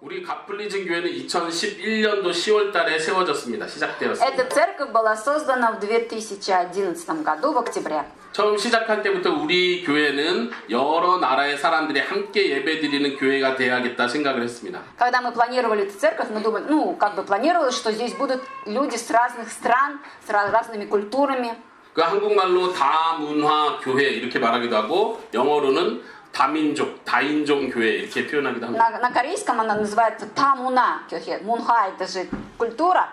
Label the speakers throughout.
Speaker 1: 우리 가플리즘 교회는 2011년도 10월 달에 세워졌습니다. 시작되었습니다.
Speaker 2: Эта церковь была создана в 2011 году, в октябре.
Speaker 1: 처음 시작할 때부터 우리 교회는 여러 나라의 사람들이 함께 예배드리는 교회가 돼야겠다 생각을 했습니다.
Speaker 2: Когда мы планировали эту церковь, мы думали, ну, как бы планировалось, что здесь будут люди с разных стран, с ra- разными культурами.
Speaker 1: 그 한국말로 다문화 교회 이렇게 말하기도 하고 영어로는 다민족, 다인종 교회 이렇게 표현하기도 합니다.
Speaker 2: На, на корейском она называется Тамуна кёхе. Мунха это же культура.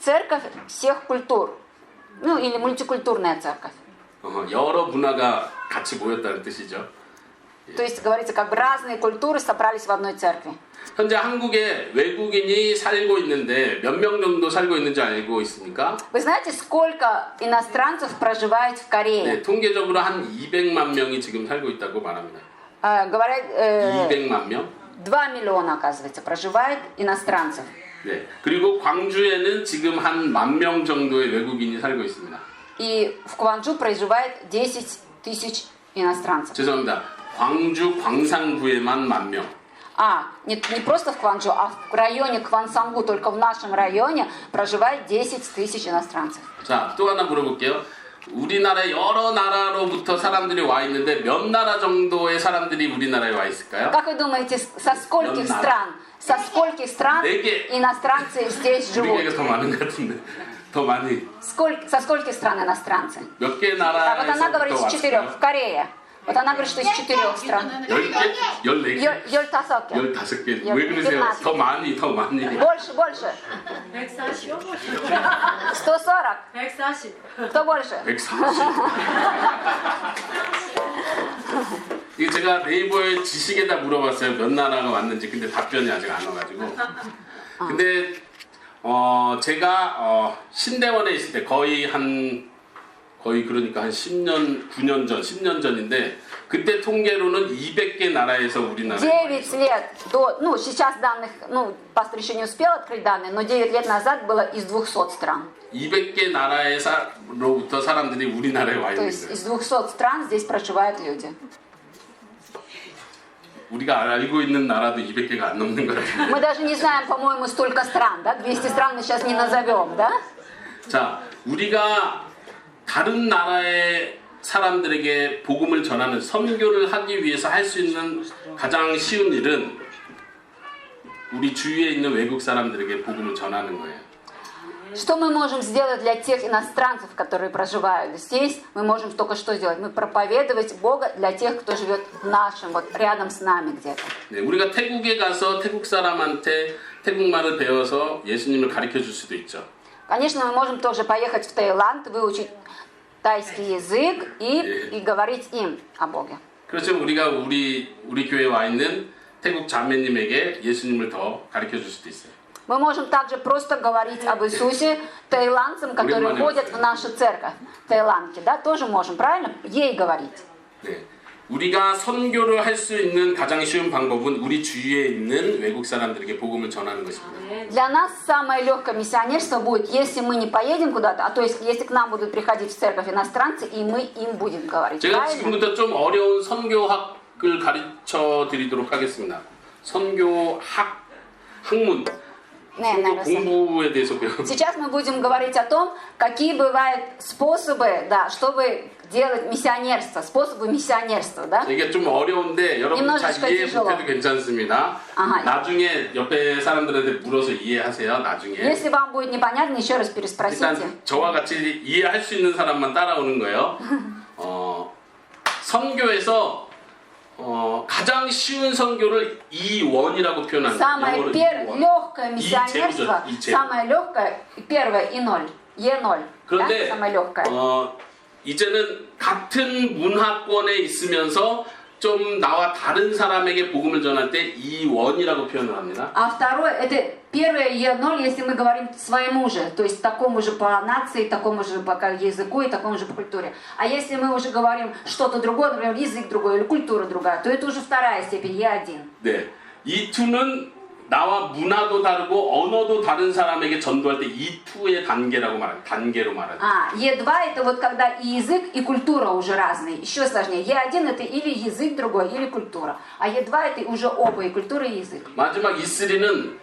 Speaker 2: Церковь всех культур. Ну, или мультикультурная церковь.
Speaker 1: 어, 여러 문화가 같이 모였다는 뜻이죠.
Speaker 2: То есть, говорится, как бы разные культуры собрались в одной церкви.
Speaker 1: 현재 한국에 외국인이 살고 있는데 몇 명 정도 살고 있는지 알고 있습니까?
Speaker 2: Вы знаете, сколько иностранцев проживает в Корее?
Speaker 1: 네, 통계적으로 한 200만 명이 지금 살고 있다고 말합니다.
Speaker 2: Э, говорят, э,
Speaker 1: 200만 명?
Speaker 2: 2 миллиона, оказывается, проживает иностранцев.
Speaker 1: 네. 그리고 광주에는 지금 한 만 명 정도의 외국인이 살고 있습니다.
Speaker 2: И в Кванджу проживает 10 тысяч иностранцев.
Speaker 1: 죄송합니다. 광주 광산구에만 만 명.
Speaker 2: А, не, не просто в Кванджу, а в районе Квансангу, только в нашем районе проживает 10 тысяч иностранцев.
Speaker 1: 자, 또 하나 물어볼게요. 우리나라 여러 나라로부터 사람들이 와 있는데 몇 나라 정도의 사람들이 우리나라에 와 있을까요?
Speaker 2: Как вы думаете, с- со скольких
Speaker 1: Леонардо.
Speaker 2: стран, со скольких стран
Speaker 1: 네 개.
Speaker 2: иностранцы здесь
Speaker 1: 우리 개가
Speaker 2: живут?
Speaker 1: 더 많은 것 같은데. 더 많이.
Speaker 2: Сколь- со скольких стран иностранцы?
Speaker 1: 몇 개
Speaker 2: А вот она говорит
Speaker 1: 나라에서부터
Speaker 2: из четырех,
Speaker 1: 왔어요?
Speaker 2: в Корее. Вот она говорит, что из четырех стран.
Speaker 1: 열 개? 열네 개?
Speaker 2: Ёль- Ёльтасоке.
Speaker 1: 열다섯 개?
Speaker 2: 열-
Speaker 1: 왜 그러세요?
Speaker 2: 열다섯.
Speaker 1: 더 많이, 더 많이.
Speaker 2: Больше, больше.
Speaker 3: 140.
Speaker 2: 140.
Speaker 3: 140.
Speaker 2: Кто больше?
Speaker 1: 140. 이게 제가 네이버에 지식에다 물어봤어요. 몇 나라가 왔는지. 근데 답변이 아직 안 와가지고. 근데, 어, 제가, 어, 신대원에 있을 때 거의 한, 거의 그러니까 한 10년, 9년 전, 10년 전인데, 그때 통계로는 200개 나라에서 우리나라에.
Speaker 2: 9 лет до, ну, сейчас данных, ну, пастор еще не успел открыть данные, но 9 лет назад было из 200 стран.
Speaker 1: 200개 나라에서로부터 사람들이 우리나라에 와
Speaker 2: То
Speaker 1: 있는
Speaker 2: есть
Speaker 1: 거예요.
Speaker 2: из 200 стран здесь проживают люди.
Speaker 1: 우리가 알고 있는 나라도 200개가 안 넘는 것 같은데.
Speaker 2: Мы даже не знаем, по-моему, столько стран, да? 200 стран мы сейчас не назовем, да?
Speaker 1: 자, 우리가 다른 나라의 사람들에게 복음을 전하는 선교를 하기 위해서 할 수 있는 가장 쉬운 일은 우리 주위에 있는 외국 사람들에게 복음을 전하는 거예요.
Speaker 2: Что мы можем сделать для тех иностранцев, которые проживают здесь? Мы можем только что сделать? Мы проповедовать Бога для тех, кто живет в нашем, вот рядом с нами где-то.
Speaker 1: 네, 우리가 태국에 가서 태국 사람한테 태국말을 배워서 예수님을 가르쳐 줄 수도 있죠.
Speaker 2: Конечно, мы можем тоже поехать в Таиланд, выучить тайский язык и, и говорить им о Боге.
Speaker 1: 그렇지만 우리가 우리 우리 교회에 와 있는 태국 자매님에게 예수님을 더 가르쳐 줄 수도 있어요.
Speaker 2: Мы можем также просто говорить об Иисусе таиландцам, которые
Speaker 1: Внимание.
Speaker 2: ходят в нашу церковь, таиландки, да, тоже можем, правильно? Ей говорить.
Speaker 1: 네. 우리가 선교를 할 수 있는 가장 쉬운 방법은 우리 주위에 있는 외국 사람들에게 복음을 전하는 것입니다.
Speaker 2: Для нас самое легкое миссионерство будет, если мы не поедем куда-то, а то есть если к нам будут приходить в церковь иностранцы, и мы им будем говорить.
Speaker 1: 제가
Speaker 2: Правильно?
Speaker 1: 지금부터 좀 어려운 선교학을 가르쳐 드리도록 하겠습니다. 선교학 학문
Speaker 2: Не,
Speaker 1: 선교
Speaker 2: наверное, сам.
Speaker 1: 공부에 대해서 배워.
Speaker 2: Сейчас мы будем говорить о том, какие бывают способы, да, чтобы делать миссионерство, способы миссионерства, да?
Speaker 1: 이게 좀 어려운데 여러분 잘
Speaker 2: немножечко
Speaker 1: 이해
Speaker 2: тяжело.
Speaker 1: 못해도 괜찮습니다.
Speaker 2: 아하.
Speaker 1: 나중에 옆에 사람들한테 물어서 이해하세요. 나중에.
Speaker 2: Если вам будет непонятно, еще раз переспросите.
Speaker 1: 일단 저와 같이 이해할 수 있는 사람만 따라오는 거예요. 어, 선교에서 어, 가장 쉬운 선교를 이원이라고 표현합니다.
Speaker 2: Самое
Speaker 1: 영어로
Speaker 2: пер-
Speaker 1: 이원.
Speaker 2: легкое
Speaker 1: 이
Speaker 2: миссионерство,
Speaker 1: 제로죠, 이 제로.
Speaker 2: самое легкое, первое и ноль, Е ноль, да?
Speaker 1: 그런데
Speaker 2: самое легкое.
Speaker 1: 어, 이제는 같은 문화권에 있으면서 좀 나와 다른 사람에게 복음을 전할 때 이원이라고 표현을 합니다.
Speaker 2: А второе, это первое Е0, если мы говорим своему же, то есть такому же по нации, такому же по как языку и такому же по культуре. А если мы уже говорим что-то другое, например, язык другой или культура другая, то это уже вторая степень Е1.
Speaker 1: 네, 이 투는 나와 문화도 다르고 언어도 다른 사람에게 전도할 때 이 투의 단계라고 말해요. 단계로 말하죠.
Speaker 2: А, Е2 это вот когда и язык, и культура уже разные. Еще сложнее. Е1 это или язык другой, или культура. А Е2 это уже оба, и культура, и язык.
Speaker 1: 마지막 E3는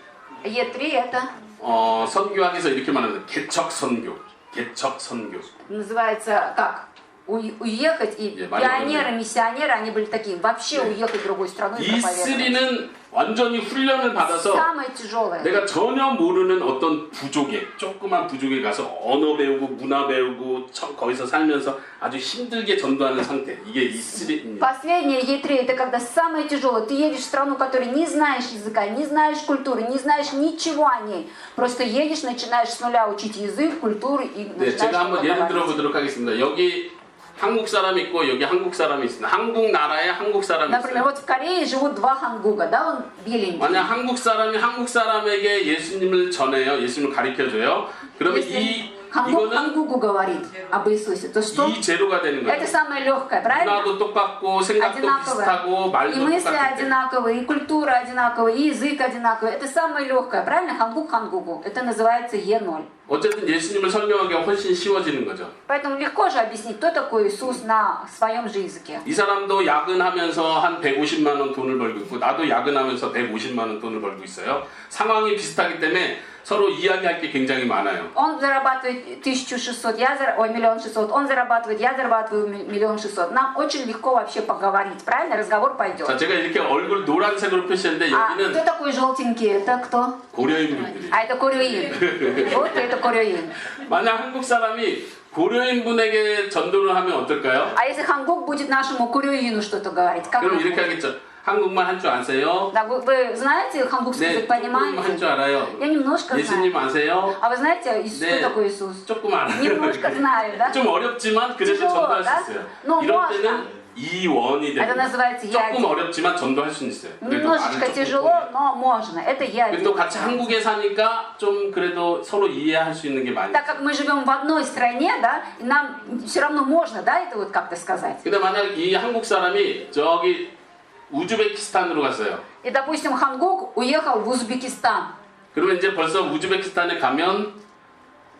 Speaker 2: Е3 это
Speaker 1: 어, 선교학에서 이렇게 말합니다. 개척 선교. 개척 선교.
Speaker 2: называется как? У- уехать и
Speaker 1: Не, Мария
Speaker 2: пионеры,
Speaker 1: Ивановна.
Speaker 2: миссионеры, они были такие, вообще
Speaker 1: Не.
Speaker 2: уехать в другую страну и проповедовать.
Speaker 1: E3는 완전히 훈련을 받아서
Speaker 2: Самое тяжелое.
Speaker 1: 내가 전혀 모르는 어떤 부족에 조그만 부족에 가서 언어 배우고 문화 배우고 처- 거기서 살면서 아주 힘들게 전도하는 상태 이게 E3입니다.
Speaker 2: Последнее Е3 это когда самое тяжелое. Ты едешь в страну, которой не знаешь языка, не знаешь культуры, не знаешь ничего о ней. Просто едешь, начинаешь с нуля учить язык, культуру и
Speaker 1: 네,
Speaker 2: начинаешь
Speaker 1: 제가 한번
Speaker 2: что-то
Speaker 1: 예를
Speaker 2: говорить.
Speaker 1: 들어보도록 하겠습니다. 여기 한국 사람이 있고 여기 한국 사람이 있습니다. 한국 나라에 한국 사람이
Speaker 2: Например,
Speaker 1: 있어요.
Speaker 2: вот в Корее живут два хангуга, да, он беленький.
Speaker 1: 만약 한국 사람이 한국 사람에게 예수님을 전해요, 예수님을 가르쳐 줘요. 그러면
Speaker 2: Если
Speaker 1: 이
Speaker 2: хангук
Speaker 1: 이거는
Speaker 2: хангугу говорит об Иисусе, то что?
Speaker 1: 이 제로가 되는
Speaker 2: Это
Speaker 1: 거예요.
Speaker 2: самое легкое, правильно?
Speaker 1: 문화도 똑같고 생각도 비슷하고
Speaker 2: Одинаковое. И
Speaker 1: 말도
Speaker 2: мысли
Speaker 1: 똑같고
Speaker 2: одинаковые, и культура одинаковая, и язык одинаковый. Это самое легкое, правильно? Хангук хангугу. Это называется Е0.
Speaker 1: 어쨌든 예수님을 설명하기가 훨씬 쉬워지는 거죠.
Speaker 2: Поэтому легко же объяснить, кто такой Иисус на своем же языке.
Speaker 1: 이 사람도 야근하면서 한 150만 원 돈을 벌고 있고 나도 야근하면서 150만 원 돈을 벌고 있어요. 상황이 비슷하기 때문에 서로 이야기할 게 굉장히 많아요.
Speaker 2: Он зарабатывает 1600, я зар... ой, миллион шестьсот, он зарабатывает, я зарабатываю ми- миллион шестьсот. Нам очень легко вообще поговорить, правильно? Разговор пойдет.
Speaker 1: 자, 제가 이렇게 얼굴 노란색으로 표시했는데
Speaker 2: А кто
Speaker 1: 여기는
Speaker 2: такой желтенький? Это кто?
Speaker 1: 고려인 분들이.
Speaker 2: А это Курюин. Вот это Курюин.
Speaker 1: 만약 한국 사람이 고려인 분에게 전도를 하면 어떨까요?
Speaker 2: А если Хангук будет нашему Курюину что-то говорить? Как
Speaker 1: 그럼
Speaker 2: он
Speaker 1: 이렇게
Speaker 2: будет?
Speaker 1: 하겠죠. 한국말 할 줄 아세요?
Speaker 2: Да, вы, вы знаете хангукский
Speaker 1: 네,
Speaker 2: язык,
Speaker 1: 조금 할
Speaker 2: понимаете?
Speaker 1: 줄 알아요.
Speaker 2: Я немножко
Speaker 1: 예수님
Speaker 2: знаю.
Speaker 1: 아세요?
Speaker 2: А вы знаете, Иисус,
Speaker 1: 네.
Speaker 2: кто такой Иисус?
Speaker 1: 조금 알아요.
Speaker 2: Немножко знаю, да?
Speaker 1: 좀 어렵지만 그래도
Speaker 2: тяжело,
Speaker 1: 전도할
Speaker 2: да?
Speaker 1: 수 있어요.
Speaker 2: Но
Speaker 1: 이럴
Speaker 2: можно.
Speaker 1: 때는 이원이
Speaker 2: Это
Speaker 1: 됩니다.
Speaker 2: называется
Speaker 1: 조금
Speaker 2: я
Speaker 1: 어렵지만 전도할 수는 있어요. 그래도 말을
Speaker 2: Немножечко
Speaker 1: 조금
Speaker 2: тяжело, но можно. Это я
Speaker 1: 근데 또 같이 한국에 사니까 좀 그래도 서로 이해할 수 있는 게 많이
Speaker 2: Так как мы живем в одной стране, да, и нам все равно можно, да, это вот как-то сказать.
Speaker 1: 근데 만약 이 한국 사람이 저기 우즈베키스탄으로 갔어요.
Speaker 2: И, допустим, Хангук уехал в Узбекистан.
Speaker 1: 그러면 이제 벌써 우즈베키스탄에 가면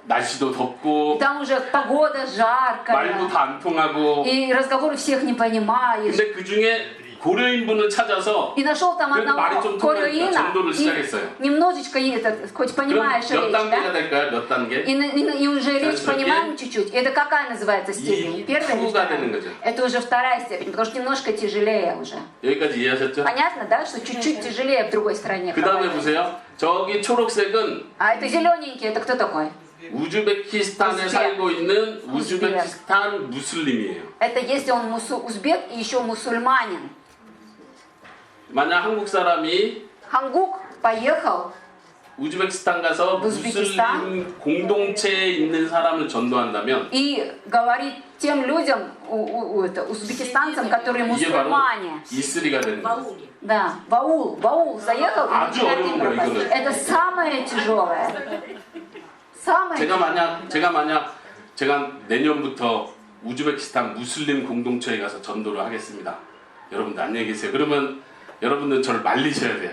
Speaker 1: 날씨도
Speaker 2: И
Speaker 1: 덥고
Speaker 2: там уже погода
Speaker 1: 말도
Speaker 2: жаркая.
Speaker 1: 다 안 통하고
Speaker 2: И разговоры всех не понимаешь.
Speaker 1: 근데 그 중에 고려인 분을 찾아서
Speaker 2: И нашел там
Speaker 1: 그래도 말이
Speaker 2: одного
Speaker 1: 좀 통하니까
Speaker 2: Кореина,
Speaker 1: 전도를
Speaker 2: и
Speaker 1: 시작했어요.
Speaker 2: немножечко ей этот, хоть
Speaker 1: 그럼
Speaker 2: понимаешь
Speaker 1: 몇
Speaker 2: речь,
Speaker 1: 단계가
Speaker 2: да?
Speaker 1: 될까요? 몇 단계?
Speaker 2: И, на- и на- и уже речь
Speaker 1: Значит,
Speaker 2: понимаем чуть-чуть. Это какая называется степень?
Speaker 1: И
Speaker 2: Первая или
Speaker 1: фуга 되는
Speaker 2: вторая?
Speaker 1: 거죠.
Speaker 2: Это уже вторая степень, потому что немножко тяжелее уже.
Speaker 1: 여기까지 이해하셨죠?
Speaker 2: Понятно, да, что чуть-чуть тяжелее в другой стране.
Speaker 1: 그 다음에
Speaker 2: проводить.
Speaker 1: 보세요. 저기 초록색은
Speaker 2: А это зелененький, это кто такой?
Speaker 1: 우즈베키스탄에
Speaker 2: 우즈벡.
Speaker 1: 살고 있는 우즈베키스탄 무슬림이에요.
Speaker 2: Это если он мусу- узбек и еще мусульманин.
Speaker 1: 만약 한국 사람이
Speaker 2: Хангук поехал
Speaker 1: 우즈베키스탄 가서
Speaker 2: 우즈베키스탄?
Speaker 1: 무슬림 공동체에 있는 사람을 전도한다면
Speaker 2: и говорит тем людям, у- у- у- это, узбекистанцам, которые
Speaker 1: 이게 바로
Speaker 2: мусульмане.
Speaker 1: 이슬이가 되는 거예요.
Speaker 2: Да, в аул, в аул заехал и
Speaker 1: 아주
Speaker 2: начинает им
Speaker 1: 어려운 거예요,
Speaker 2: проповедовать.
Speaker 1: 이거는.
Speaker 2: Это самое тяжелое. Самое
Speaker 1: 제가 만약 제가 만약 제가 내년부터 우즈베키스탄 무슬림 공동체에 가서 전도를 하겠습니다. 여러분들 안녕히 계세요. 그러면 여러분들 저를 말리셔야 돼요.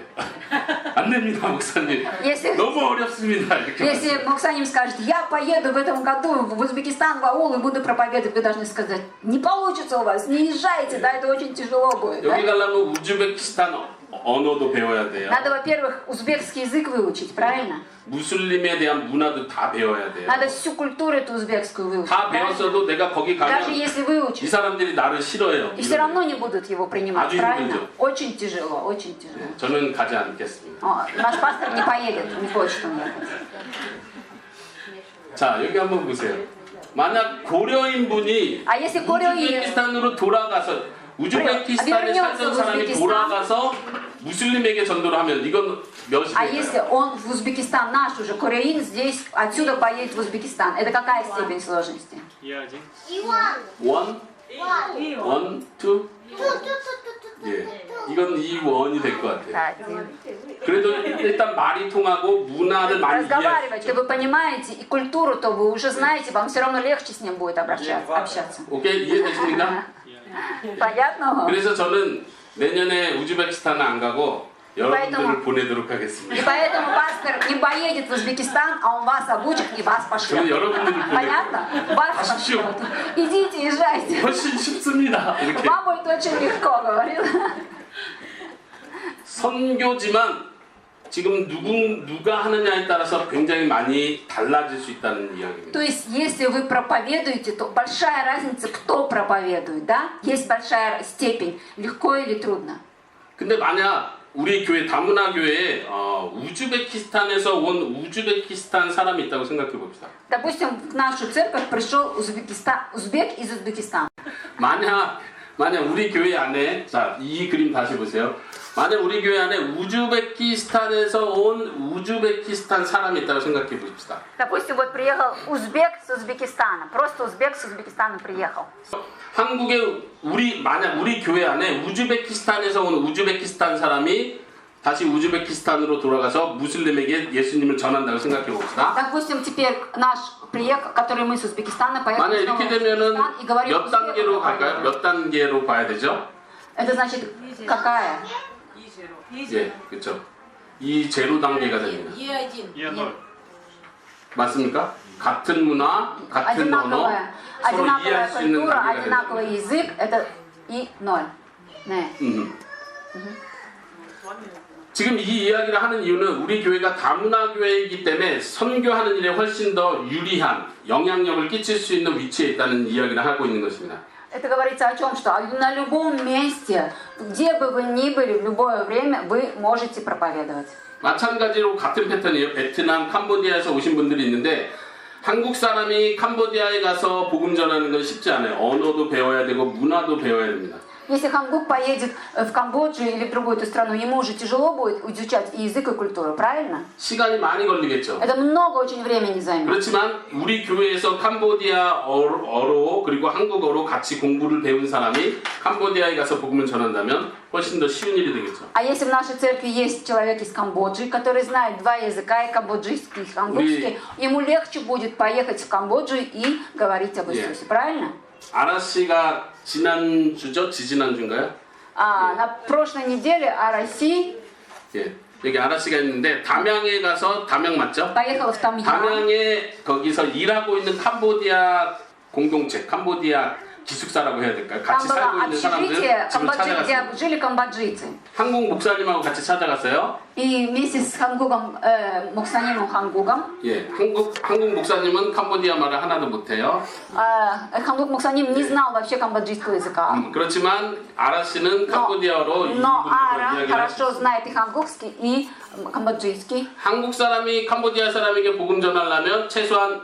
Speaker 1: 안 됩니다, 목사님.
Speaker 2: Если,
Speaker 1: 너무 어렵습니다. 이렇게
Speaker 2: если Муксаним скажет, я поеду в этом году в Узбекистан, в аул и буду проповедовать, вы должны сказать, не получится у вас, не езжайте, да, это очень тяжело будет. да?
Speaker 1: 여기 가려면 우즈베키스탄 언어도 배워야 돼요.
Speaker 2: Надо, во-первых, узбекский язык выучить, правильно?
Speaker 1: 무슬림에 대한 문화도 다 배워야 돼요.
Speaker 2: Надо всю культуру эту узбекскую выучить.
Speaker 1: 다
Speaker 2: правильно?
Speaker 1: 배웠어도 내가 거기
Speaker 2: Даже
Speaker 1: 가면
Speaker 2: если
Speaker 1: 이
Speaker 2: выучишь,
Speaker 1: 사람들이 나를 싫어해요.
Speaker 2: и все равно не будут его принимать,
Speaker 1: 아주
Speaker 2: правильно?
Speaker 1: 힘들죠.
Speaker 2: Очень тяжело, очень тяжело.
Speaker 1: 저는 가지 않겠습니다.
Speaker 2: О, наш пастор не поедет, не хочет он ехать.
Speaker 1: 자 여기 한번 보세요. 만약 고려인 분이
Speaker 2: А если Кореин,
Speaker 1: 우즈베키스탄으로 돌아가서 우즈베키스탄에
Speaker 2: вернется
Speaker 1: 살던
Speaker 2: в
Speaker 1: 사람이
Speaker 2: Узбекистан.
Speaker 1: 돌아가서 무슬림에게 전도를 하면 이건 몇이
Speaker 2: а если
Speaker 1: 될까요?
Speaker 2: он в Узбекистан, наш уже Кореин, здесь, отсюда поедет в Узбекистан, это какая степень сложности?
Speaker 1: 원? 원? 투? 예. 이건 이 원이 될 것 같아요. 그래도 일단 말이 통하고 문화를 많이
Speaker 2: Разговаривать,
Speaker 1: 이해하죠.
Speaker 2: то вы понимаете, и культуру, то вы уже знаете, вам все равно легче с ним будет обращаться, общаться.
Speaker 1: 오케이 이해되십니까?
Speaker 2: Понятно?
Speaker 1: 그래서 저는 내년에 우즈베키스탄은 안 가고 여러분들을 보내도록
Speaker 2: И
Speaker 1: 하겠습니다.
Speaker 2: поэтому пастор не поедет в Узбекистан, а он вас обучит и вас пошлет.
Speaker 1: 저는 여러분들을 보내고
Speaker 2: Понятно? Вас
Speaker 1: Пошли.
Speaker 2: пошлет. Идите, езжайте.
Speaker 1: 훨씬 쉽습니다. 이렇게
Speaker 2: Вам будет очень легко, говорил.
Speaker 1: 선교지만 지금 누구 누가 하느냐에 따라서 굉장히 많이 달라질 수 있다는 이야기입니다.
Speaker 2: То есть, если вы проповедуете, то большая разница, кто проповедует, да? Есть большая степень, легко или трудно.
Speaker 1: 근데 만약 우리 교회 다문화 교회에 어, 우즈베키스탄에서 온 우즈베키스탄 사람이 있다고 생각해 봅시다.
Speaker 2: Допустим, в нашу церковь пришел Узбекистан, узбек из Узбекистана.
Speaker 1: 만약 만약 우리 교회 안에 자 이 그림 다시 보세요. 만약 우리 교회 안에 우즈베키스탄에서 온 우즈베키스탄 사람이 있다고 생각해 봅시다.
Speaker 2: Допустим, вот приехал узбек с Узбекистана, просто узбек с Узбекистана приехал.
Speaker 1: 한국에 우리 만약 우리 교회 안에 우즈베키스탄에서 온 우즈베키스탄 사람이 다시 우즈베키스탄으로 돌아가서 무슬림에게 예수님을 전한다고 생각해 봅시다.
Speaker 2: Допустим, теперь наш приехал, который мы с Узбекистана, поехал
Speaker 1: 만약
Speaker 2: снова
Speaker 1: 이렇게
Speaker 2: в
Speaker 1: 되면은
Speaker 2: Узбекистан и говорим
Speaker 1: 몇 단계로
Speaker 2: узбекам.
Speaker 1: 갈까요? 몇 단계로 봐야 되죠?
Speaker 2: Это значит, какая?
Speaker 1: 예, 그렇죠. 이 제로 단계가 됩니다.
Speaker 3: Е1.
Speaker 1: 맞습니까? 같은 문화, 같은 언어,
Speaker 2: Одинаковая,
Speaker 1: 서로
Speaker 2: одинаковая
Speaker 1: 이해할 수 있는
Speaker 2: культура,
Speaker 1: 단계가 됩니다.
Speaker 2: одинаковый язык, это и ноль. 네.
Speaker 1: 음. 지금 이 이야기를 하는 이유는 우리 교회가 다문화 교회이기 때문에 선교하는 일에 훨씬 더 유리한 영향력을 끼칠 수 있는 위치에 있다는 이야기를 하고 있는 것입니다.
Speaker 2: Это говорится о чем? Что на любом месте, где бы вы ни были, в любое время, вы можете проповедовать.
Speaker 1: 마찬가지로 같은 패턴이에요. 베트남, 캄보디아에서 오신 분들이 있는데 한국 사람이 캄보디아에 가서 복음 전하는 건 쉽지 않아요. 언어도 배워야 되고 문화도 배워야 됩니다.
Speaker 2: Если Хангук поедет э, в Камбоджу или в другую эту страну, ему уже тяжело будет изучать и язык, и культуру, правильно?
Speaker 1: 시간이 많이 걸리겠죠.
Speaker 2: Это много очень времени займет.
Speaker 1: 그렇지만 우리 교회에서 캄보디아어로 그리고 한국어로 같이 공부를 배운 사람이 캄보디아에 가서 복음을 전한다면 훨씬 더 쉬운 일이 되겠죠.
Speaker 2: А если в нашей церкви есть человек из Камбоджи, который знает два языка, и камбоджийский, и хангукский, ему легче будет поехать в Камбоджу и говорить об Иисусе, правильно?
Speaker 1: 아라 씨가 지난주죠? 지지난주인가요?
Speaker 2: А, на прошлой неделе о России
Speaker 1: 예. 여기 아라 씨가 있는데 담양에 가서 담양 맞죠?
Speaker 2: поехала в Тамьян.
Speaker 1: 담양에 거기서 일하고 있는 캄보디아 공동체, 캄보디아 기숙사라고 해야 될까요?
Speaker 2: Там
Speaker 1: 같이 살고
Speaker 2: было
Speaker 1: 있는 사람들
Speaker 2: общежитие,
Speaker 1: 집을
Speaker 2: Камбоджи,
Speaker 1: 찾아갔어요.
Speaker 2: где жили камбоджийцы.
Speaker 1: 한국 목사님하고 같이 찾아갔어요.
Speaker 2: И вместе с Хангугом, э, Муксанимом Хангугом,
Speaker 1: 예, 한국 한국 목사님은 캄보디아 말을 하나도 못해요.
Speaker 2: э, Хангук Муксаним не знал вообще камбоджийского языка.
Speaker 1: 음, 그렇지만 아라 씨는
Speaker 2: Но,
Speaker 1: 캄보디아로
Speaker 2: но
Speaker 1: 이분들과
Speaker 2: Ара
Speaker 1: 이야기를 하시
Speaker 2: хорошо знает и хангукский, и м, камбоджийский.
Speaker 1: 한국 사람이 캄보디아 사람에게 복음 전하려면 최소한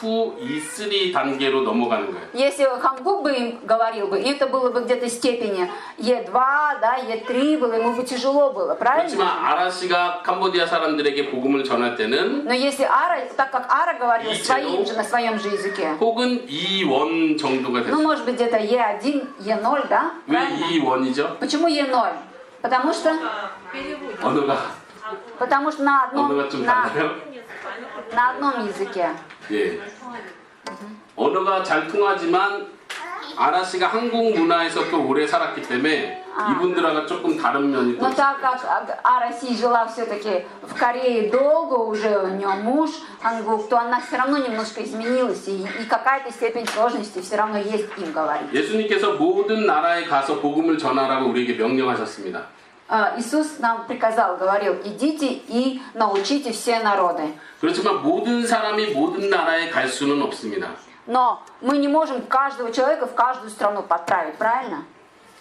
Speaker 1: 2, 2, 2, 3 단계로 넘어가는 거예요.
Speaker 2: Если Хангук бы им говорил бы, и это было бы где-то степени Е2, да, Е3 было, ему бы тяжело было,
Speaker 1: 그렇지만
Speaker 2: правильно?
Speaker 1: 아라 씨가 캄보디아 사람들에게 복음을 전할 때는
Speaker 2: Но если Ара, так как Ара говорил
Speaker 1: И
Speaker 2: своим
Speaker 1: тянул.
Speaker 2: же, на своем же языке,
Speaker 1: 혹은 2원 정도가
Speaker 2: ну,
Speaker 1: 됐어요.
Speaker 2: может быть, где-то Е1, Е0, да?
Speaker 1: 왜
Speaker 2: Правильно?
Speaker 1: 2원이죠?
Speaker 2: Почему Е0? Потому что,
Speaker 1: 언어가
Speaker 2: потому что на одном,
Speaker 1: 언어가 좀
Speaker 2: на,
Speaker 1: 달라요?
Speaker 2: на одном языке.
Speaker 1: 예. 언어가 잘 통하지만 아라 씨가 한국 문화에서 또 오래 살았기 때문에
Speaker 2: 아.
Speaker 1: 이분들하고 조금 다른 면이 또
Speaker 2: Но так как а, а Россия жила все-таки в Корее долго, уже у нее муж Хангук, то она все равно немножко изменилась. И, и какая-то степень сложности все равно есть им говорить.
Speaker 1: 예수님께서 모든 나라에 가서 복음을 전하라고 우리에게 명령하셨습니다.
Speaker 2: А, Иисус нам приказал, говорил, идите и научите все народы.
Speaker 1: 그렇지만 모든 사람이 모든 나라에 갈 수는 없습니다.
Speaker 2: Но мы не можем каждого человека в каждую страну подправить, правильно?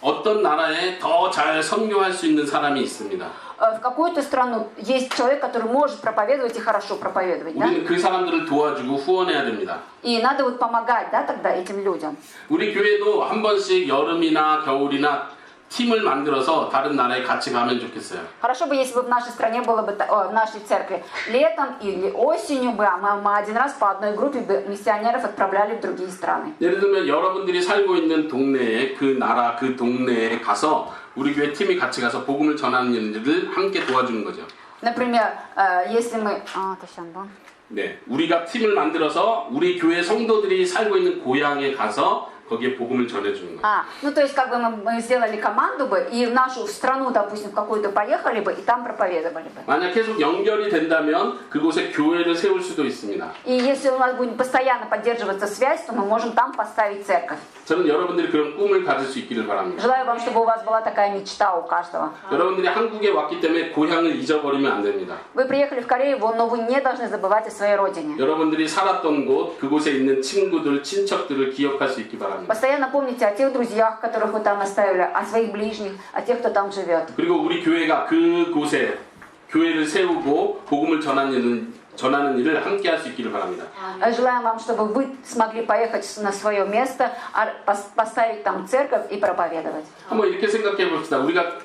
Speaker 1: 어떤 나라에 더 잘 선교할 수 있는 사람이 있습니다.
Speaker 2: Э, В какую-то страну есть человек, который может проповедовать и хорошо проповедовать, да?
Speaker 1: 우리는 그 사람들을 도와주고 후원해야 됩니다.
Speaker 2: И надо вот помогать, да, тогда этим людям.
Speaker 1: 우리 교회도 한 번씩 여름이나 겨울이나 팀을 만들어서 다른 나라에 같이 가면 좋겠어요.
Speaker 2: Хорошо бы, если бы в нашей стране было бы, та- о, в нашей церкви летом или осенью бы, а мы, мы один раз по одной группе бы миссионеров отправляли в другие страны.
Speaker 1: 예를 들면 여러분들이 살고 있는 동네에 그 나라 그 동네에 가서 우리 교회 팀이 같이 가서 복음을 전하는 일들을 함께 도와주는 거죠.
Speaker 2: Например, э, если мы... А, это щас, да?
Speaker 1: 네, 우리가 팀을 만들어서 우리 교회 성도들이 살고 있는 고향에 가서 거기에 복음을 전해주는 거예요.
Speaker 2: А, ну то есть как бы мы, мы сделали команду бы и в нашу страну, допустим, в какую-то поехали бы и там проповедовали бы.
Speaker 1: 만약 계속 연결이 된다면 그곳에 교회를 세울 수도 있습니다.
Speaker 2: И если у нас будет постоянно поддерживаться связь, то мы можем там поставить церковь.
Speaker 1: 저는 여러분들이 그런 꿈을 가질 수 있기를 바랍니다.
Speaker 2: Желаю вам, чтобы у вас была такая мечта у каждого.
Speaker 1: 여러분들이 한국에 왔기 때문에 고향을 잊어버리면 안 됩니다.
Speaker 2: Вы приехали в Корею, во- но вы не должны забывать о своей родине.
Speaker 1: 여러분들이 살았던 곳, 그곳에 있는 친구들, 친척들을 기억할 수 있기 바랍니다.
Speaker 2: Постоянно помните о тех друзьях, которых вы там оставили, о своих ближних, о тех, кто там живет.
Speaker 1: 그리고 우리 교회가 그곳에 교회를 세우고 복음을 전하는, 전하는 일을 함께 할 수 있기를 바랍니다.
Speaker 2: А Желаем вам, чтобы вы смогли поехать на свое место, а пос- поставить там церковь и проповедовать.
Speaker 1: 한번 이렇게 생각해 봅시다. 우리가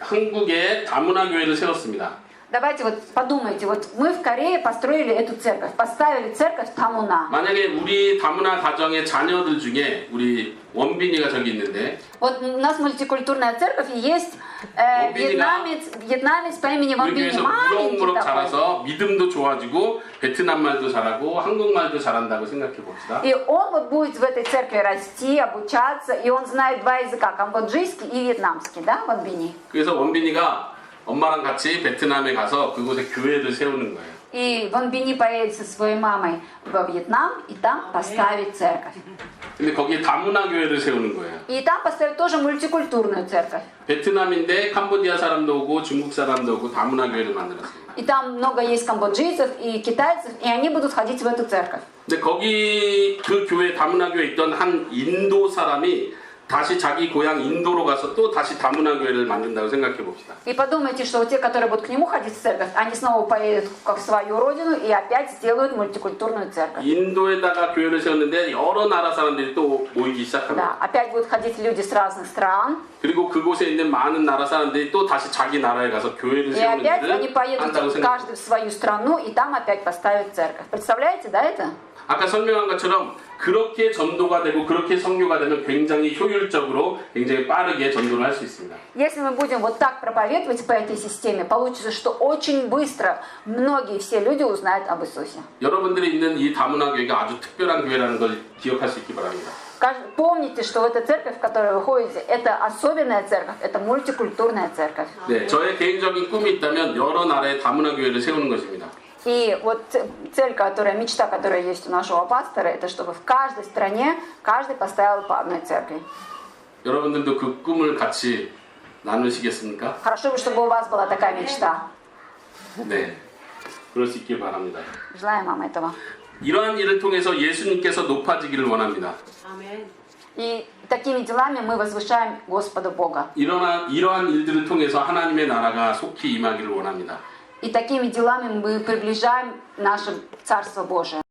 Speaker 1: 한국에 다문화 교회를 세웠습니다.
Speaker 2: Давайте вот подумайте, вот мы в Корее построили эту церковь, поставили церковь Тамуна.
Speaker 1: 만약에 우리 다문화 가정의 자녀들 중에 우리 원빈이가 저기 있는데
Speaker 2: Вот у нас мультикультурная церковь, и есть э,
Speaker 1: Вамбини,
Speaker 2: вьетнамец, вьетнамец по имени
Speaker 1: 우리
Speaker 2: Вамбини,
Speaker 1: 교회에서
Speaker 2: маленький
Speaker 1: 무럭무럭
Speaker 2: такой.
Speaker 1: 자라서 믿음도 좋아지고 베트남 말도 잘하고 한국 말도 잘한다고 생각해 봅시다.
Speaker 2: И он вот будет в этой церкви расти, обучаться, и он знает два языка, камбоджийский и вьетнамский, да, Вамбини?
Speaker 1: 그래서 원빈이가 엄마랑 같이 베트남에 가서 그곳에 교회를 세우는 거예요.
Speaker 2: И Вамбини поедет со своей мамой во Вьетнам, и там поставит церковь.
Speaker 1: 근데 거기에 다문화 교회를 세우는 거예요.
Speaker 2: И там поставит тоже мультикультурную церковь.
Speaker 1: 베트남인데 캄보디아 사람도 오고 중국 사람도 오고 다문화 교회를 만들었어요.
Speaker 2: И там много есть камбоджийцев и китайцев, и они будут ходить в эту церковь.
Speaker 1: 근데 거기 그 교회 다문화 교회에 있던 한 인도 사람이 다시 자기 고향 인도로 가서 또 다시 다문화 교회를 만든다고 생각해 봅시다.
Speaker 2: И подумайте, что те, которые будут к нему ходить в церковь, они снова поедут как в свою родину и опять сделают мультикультурную церковь.
Speaker 1: 인도에다가 교회를 세웠는데 여러 나라 사람들이 또 모이기 시작합니다.
Speaker 2: Да, опять будут ходить люди с разных стран,
Speaker 1: 그리고 그곳에 있는 많은 나라 사람들이 또 다시 자기 나라에 가서 교회를
Speaker 2: и
Speaker 1: 세우는
Speaker 2: опять они
Speaker 1: 일을
Speaker 2: поедут
Speaker 1: 한다고 생각합니다.
Speaker 2: каждый в свою страну, и там опять поставят церковь. Представляете, да, это?
Speaker 1: 아까 설명한 것처럼 그렇게 전도가 되고 그렇게 성교가 되면 굉장히 효율적으로 굉장히 빠르게 전도를 할 수 있습니다.
Speaker 2: Если мы будем вот так проповедовать по этой системе, получится, что очень быстро многие все люди узнают об Иисусе.
Speaker 1: 여러분들이 있는 이 다문화 교회가 아주 특별한 교회라는 걸 기억할 수 있기 바랍니다.
Speaker 2: Кажд- Помните, что эта церковь, в которой вы ходите, это особенная церковь, это мультикультурная церковь.
Speaker 1: 네, 저의 개인적인 꿈이 있다면 여러 나라의 다문화 교회를 세우는 것입니다.
Speaker 2: И вот ц- цель, которая, мечта, которая есть у нашего пастора, это чтобы в каждой стране каждый поставил по одной церкви.
Speaker 1: 여러분들도 그 꿈을 같이 나누시겠습니까?
Speaker 2: Хорошо бы, чтобы у вас была такая мечта.
Speaker 1: 네, 그럴 수 있길 바랍니다.
Speaker 2: Желаем вам этого.
Speaker 1: 이러한 일을 통해서 예수님께서 높아지기를 원합니다.
Speaker 3: 아멘.
Speaker 2: И такими делами мы возвышаем Господа Бога.
Speaker 1: 이러한 이러한 일들을 통해서 하나님의 나라가 속히 임하기를 원합니다.
Speaker 2: И такими делами мы приближаем наше Царство Божие.